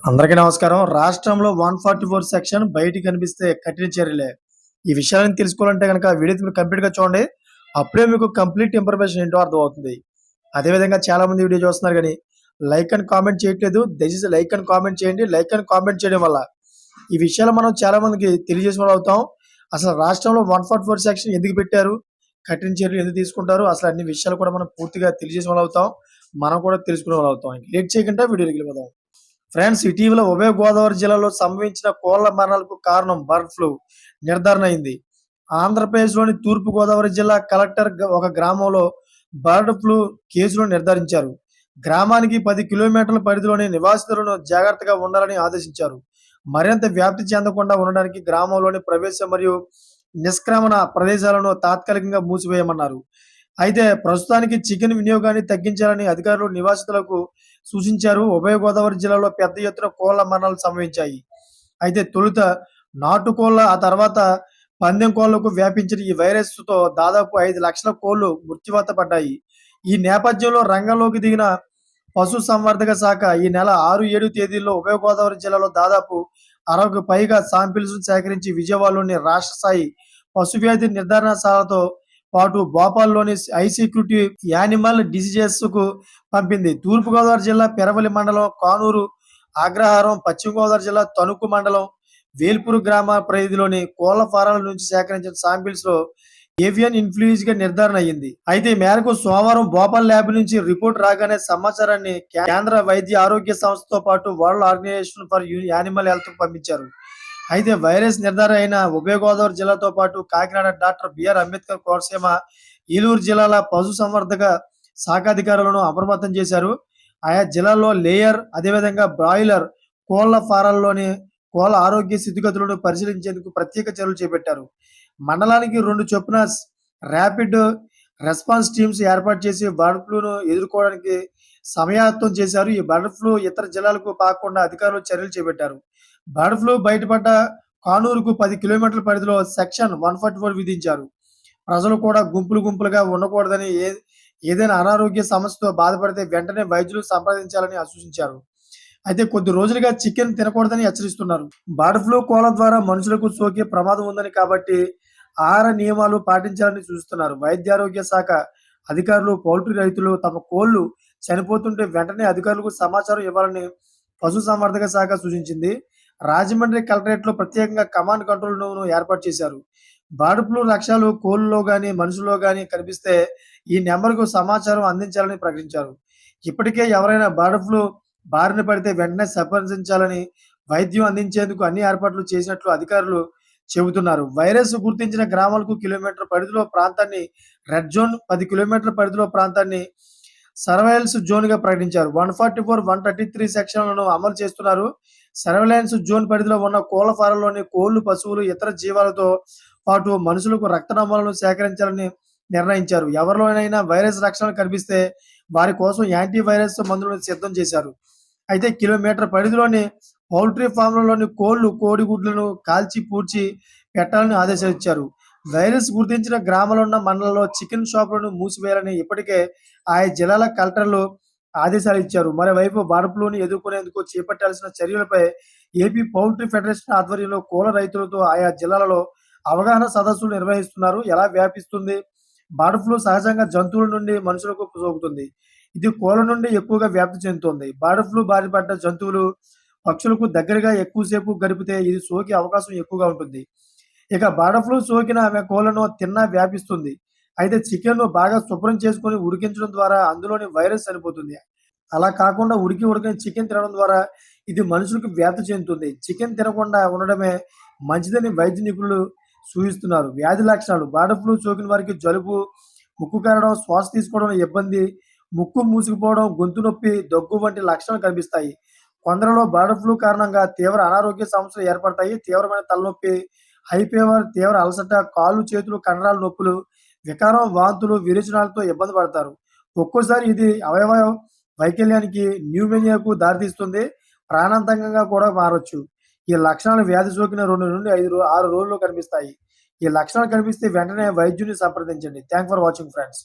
అందరికీ నమస్కారం. రాష్ట్రంలో వన్ ఫార్టీ ఫోర్ సెక్షన్ బయటికి కనిపిస్తే కఠిన చర్యలే. ఈ విషయాలను తెలుసుకోవాలంటే కనుక వీడియో మీరు కంప్లీట్గా చూడండి. అప్పుడే మీకు కంప్లీట్ ఇన్ఫర్మేషన్ ఏంటో అర్థమవుతుంది. అదేవిధంగా చాలా మంది వీడియో చూస్తున్నారు కానీ లైక్ అండ్ కామెంట్ చేయట్లేదు. దయచేసి లైక్ అండ్ కామెంట్ చేయండి. లైక్ అండ్ కామెంట్ చేయడం వల్ల ఈ విషయాలు మనం చాలా మందికి తెలియజేసిన అవుతాం. అసలు రాష్ట్రంలో వన్ ఫార్టీ ఫోర్ సెక్షన్ ఎందుకు పెట్టారు? కఠిన చర్యలు ఎందుకు తీసుకుంటారు? అసలు అన్ని విషయాలు కూడా మనం పూర్తిగా తెలియజేసిన అవుతాం. మనం కూడా తెలుసుకునే వాళ్ళు అవుతాం. లేట్ చేయకుండా వీడియోకి వెళ్ళిపోదాం. ఫ్రెండ్స్ ఇటీవల ఉభయ గోదావరి జిల్లాలో సంభవించిన కోళ్ళ మరణాలకు కారణం బర్డ్ ఫ్లూ నిర్ధారణ అయింది. ఆంధ్రప్రదేశ్లోని తూర్పు గోదావరి జిల్లా కలెక్టర్ ఒక గ్రామంలో బర్డ్ ఫ్లూ కేసులు నిర్ధారించారు. గ్రామానికి పది కిలోమీటర్ల పరిధిలోని నివాసితులను జాగ్రత్తగా ఉండాలని ఆదేశించారు. మరింత వ్యాప్తి చెందకుండా ఉండడానికి గ్రామంలోని ప్రవేశ మరియు నిష్క్రమణ ప్రదేశాలను తాత్కాలికంగా మూసివేయమన్నారు. అయితే ప్రస్తుతానికి చికెన్ వినియోగాన్ని తగ్గించాలని అధికారులు నివాసితులకు సూచించారు. ఉభయ గోదావరి జిల్లాలో పెద్ద ఎత్తున కోళ్ళ మరణాలు సంభవించాయి. అయితే తొలుత నాటుకోళ్ళ ఆ తర్వాత పందెం కోళ్ళకు వ్యాపించిన ఈ వైరస్తో దాదాపు ఐదు లక్షల కోళ్ళు మృత్యువాత పడ్డాయి. ఈ నేపథ్యంలో రంగంలోకి దిగిన పశు సంవర్ధక శాఖ ఈ నెల ఆరు ఏడు తేదీల్లో ఉభయ గోదావరి జిల్లాలో దాదాపు అరవకు పైగా శాంపిల్స్ సేకరించి విజయవాడలోని రాష్ట్ర స్థాయి పశు వ్యాధి నిర్ధారణశాలతో పాటు భోపాల్లోని ఐసీక్యూటీ యానిమల్ డిసీజెస్కు పంపింది. తూర్పుగోదావరి జిల్లా పెరవలి మండలం కానూరు అగ్రహారం పశ్చిమ గోదావరి జిల్లా తణుకు మండలం వేల్పూరు గ్రామ పరిధిలోని కోళ్ళ ఫారాల నుంచి సేకరించిన శాంపిల్స్లో ఏవియన్ ఇన్ఫ్లుయెన్స్గా నిర్ధారణ అయ్యింది. అయితే మేరకు సోమవారం భోపాల్ ల్యాబ్ నుంచి రిపోర్ట్ రాగానే సమాచారాన్ని కేంద్ర వైద్య ఆరోగ్య సంస్థతో పాటు వరల్డ్ ఆర్గనైజేషన్ ఫర్ యానిమల్ హెల్త్కు పంపించారు. అయితే వైరస్ నిర్ధారణ అయిన ఉభయ గోదావరి జిల్లాతో పాటు Kakinada doctor B R Ambedkar Konaseema Eluru జిల్లాల పశు సంవర్ధక శాఖాధికారులను అప్రమత్తం చేశారు. ఆయా జిల్లాల్లో లేయర్ అదేవిధంగా బ్రాయిలర్ కోళ్ళ ఫారాల్లోని కోళ్ళ ఆరోగ్య స్థితిగతులను పరిశీలించేందుకు ప్రత్యేక చర్యలు చేపట్టారు. మండలానికి రెండు చొప్పున ర్యాపిడ్ రెస్పాన్స్ టీమ్స్ ఏర్పాటు చేసి బర్డ్ ఫ్లూను ఎదుర్కోవడానికి సమయాత్తం చేశారు. ఈ బర్డ్ ఫ్లూ ఇతర జిల్లాలకు పాకుండా అధికారులు చర్యలు చేపట్టారు. బర్డ్ ఫ్లూ బయటపడ్డ కానూరుకు పది కిలోమీటర్ల పరిధిలో సెక్షన్ వన్ ఫార్టీ ఫోర్ విధించారు. ప్రజలు కూడా గుంపులు గుంపులుగా ఉండకూడదని ఏ ఏదైనా అనారోగ్య సమస్యతో బాధపడితే వెంటనే వైద్యులు సంప్రదించాలని సూచించారు అయితే కొద్ది రోజులుగా చికెన్ తినకూడదని హెచ్చరిస్తున్నారు. బర్డ్ ఫ్లూ కోల ద్వారా మనుషులకు సోకే ప్రమాదం ఉందని కాబట్టి ఆహార నియమాలు పాటించాలని సూచిస్తున్నారు వైద్యారోగ్య శాఖ అధికారులు పౌల్ట్రీ రైతులు తమ కోళ్ళు చనిపోతుంటే వెంటనే అధికారులకు సమాచారం ఇవ్వాలని పశు సంవర్ధక శాఖ సూచించింది. రాజమండ్రి కలెక్టరేట్లో ప్రత్యేకంగా కమాండ్ కంట్రోల్ను ఏర్పాటు చేశారు. బర్డ్ ఫ్లూ లక్ష్యాలు కోళ్ళలో గాని మనుషుల్లో గాని కనిపిస్తే ఈ నెంబర్కు సమాచారం అందించాలని ప్రకటించారు. ఇప్పటికే ఎవరైనా బర్డ్ ఫ్లూ బారిన పడితే వెంటనే సంప్రదించాలని వైద్యం అందించేందుకు అన్ని ఏర్పాట్లు చేసినట్లు అధికారులు చెబుతున్నారు. వైరస్ గుర్తించిన గ్రామాలకు కిలోమీటర్ పరిధిలో ప్రాంతాన్ని రెడ్ జోన్ పది కిలోమీటర్ల పరిధిలో ప్రాంతాన్ని సర్వేలెన్స్ జోన్గా ప్రకటించారు. One forty four one thirty three సెక్షన్లను అమలు చేస్తున్నారు. సర్వేలెన్స్ జోన్ పరిధిలో ఉన్న కోళ్ళ ఫారంలోని కోళ్ళు పశువులు ఇతర జీవాలతో పాటు మనుషులకు రక్త నమూనాలను సేకరించాలని నిర్ణయించారు. ఎవరిలోనైనా వైరస్ లక్షణాలు కనిపిస్తే వారి కోసం యాంటీ వైరస్ మందులను సిద్ధం చేశారు. అయితే కిలోమీటర్ పరిధిలోని పౌల్ట్రీ ఫామ్లలోని కోళ్ళు కోడిగుడ్లను కాల్చి పూడ్చి పెట్టాలని ఆదేశాలు ఇచ్చారు వైరస్ గుర్తించిన గ్రామాలు ఉన్న మండలంలో చికెన్ షాపులను మూసివేయాలని ఇప్పటికే ఆయా జిల్లాల కలెక్టర్లు ఆదేశాలు ఇచ్చారు. మరోవైపు బర్డ్ ఎదుర్కొనేందుకు చేపట్టాల్సిన చర్యలపై ఏపీ పౌల్ట్రీ ఫెడరేషన్ ఆధ్వర్యంలో కోళ్ళ రైతులతో ఆయా జిల్లాలలో అవగాహన సదస్సులు నిర్వహిస్తున్నారు. ఎలా వ్యాపిస్తుంది? బర్డ్ ఫ్లూ సహజంగా జంతువుల నుండి మనుషులకు సోకుతుంది ఇది కోళ్ళ నుండి ఎక్కువగా వ్యాప్తి చెందుతుంది. బర్డ్ ఫ్లూ బారిపడ్డ జంతువులు పక్షులకు దగ్గరగా ఎక్కువసేపు గడిపితే ఇది సోకే అవకాశం ఎక్కువగా ఉంటుంది. ఇక బర్డ్ ఫ్లూ సోకిన ఆమె కోళ్ళను తిన్నా వ్యాపిస్తుంది. అయితే చికెన్ను బాగా శుభ్రం చేసుకొని ఉడికించడం ద్వారా అందులోని వైరస్ చనిపోతుంది. అలా కాకుండా ఉడికి ఉడికిన చికెన్ తినడం ద్వారా ఇది మనుషులకు వ్యాప్తి చెందుతుంది. చికెన్ తినకుండా ఉండడమే మంచిదని వైద్య నిపుణులు సూచిస్తున్నారు. వ్యాధి లక్షణాలు. బర్డ్ ఫ్లూ సోకిన వారికి జలుబు ముక్కు కారడం శ్వాస తీసుకోవడం ఇబ్బంది ముక్కు మూసుకుపోవడం గొంతు నొప్పి దగ్గు వంటి లక్షణాలు కనిపిస్తాయి. కొందరిలో బర్డ్ ఫ్లూ కారణంగా తీవ్ర అనారోగ్య సమస్యలు ఏర్పడతాయి. తీవ్రమైన తలనొప్పి హై ఫీవర్ తీవ్ర అలసట కాళ్ళు చేతులు కండరాల నొప్పులు వికారం వాంతులు విరేచనాలతో ఇబ్బంది పడతారు. ఒక్కోసారి ఇది అవయవ వైకల్యానికి న్యూమోనియాకు దారితీస్తుంది. ప్రాణాంతకంగా కూడా మారొచ్చు. ఈ లక్షణాలు వ్యాధి సోకిన రెండు నుండి ఐదు ఆరు రోజుల్లో కనిపిస్తాయి. ఈ లక్షణాలు కనిపిస్తే వెంటనే వైద్యుని సంప్రదించండి. Thank for watching friends